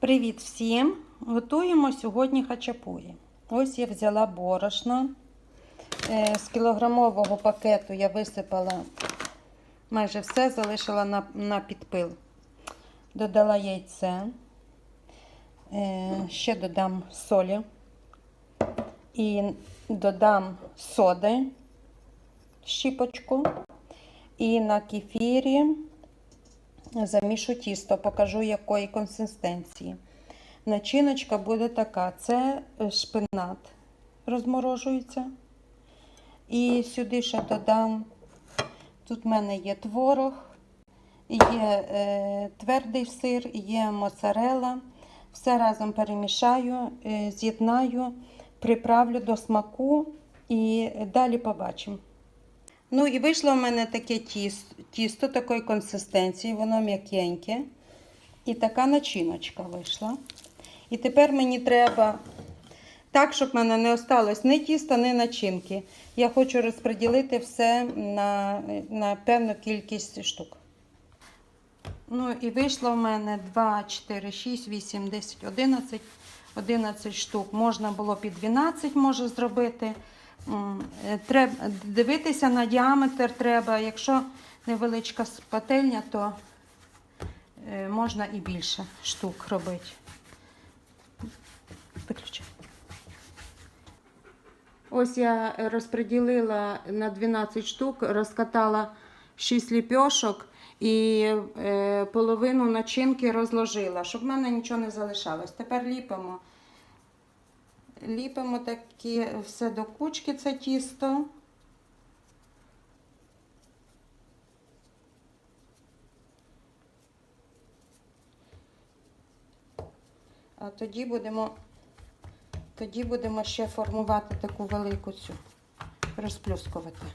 Привіт всім! Готуємо сьогодні хачапурі. Ось я взяла борошно. Е, З кілограмового пакету я висипала майже все, залишила на, на підпил. Додала яйце, Е, ще додам солі і додам соди, щіпочку. І на кефірі замішу тісто, покажу якої консистенції. Начиночка буде така: це е, шпинат розморожується. І сюди ще додам, тут в мене є творог, є е, твердий сир, є моцарела. Все разом перемішаю, е, з'єднаю, приправлю до смаку і далі побачимо. Ну і вийшло в мене таке тісто, тісто такої консистенції, воно м'якеньке. І така начиночка вийшла. І тепер мені треба так, щоб в мене не осталось ні тіста, ні начинки. Я хочу розподілити все на, на певну кількість штук. Ну і вийшло в мене 2, 4, 6, 8, 10, 11. 11 штук. Можна було під 12 може зробити. Е, Треба дивитися на діаметр треба. Якщо невеличка пательня, то е, можна і більше штук робити. Виключи. Ось я розподілила на 12 штук, розкатала 6 ліпьошок і е, половину начинки розложила, щоб в мене нічого не залишалось. Тепер ліпимо. Ліпимо такі все до кучки, це тісто. А тоді будемо, тоді будемо ще формувати таку велику цю, розплюскувати.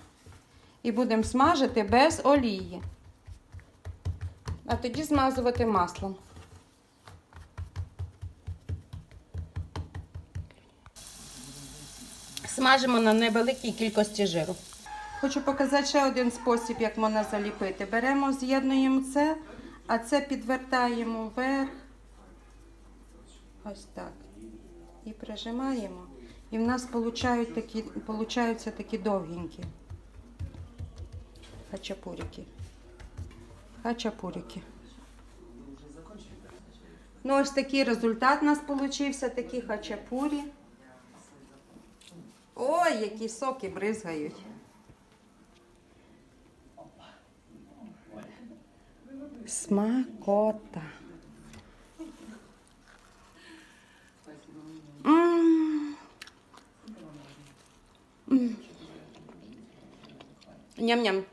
І будемо смажити без олії. А тоді змазувати маслом. Смажимо на невеликій кількості жиру. Хочу показати ще один спосіб, як можна заліпити. Беремо, з'єднуємо це, а це підвертаємо вверх. Ось так. І прижимаємо. І в нас получають такі, получаються такі довгенькі хачапурики. Хачапурики. Ну, ось такий результат у нас получився, такі хачапурі. Ой, які соки бризгають. Смакота. Ням-ням.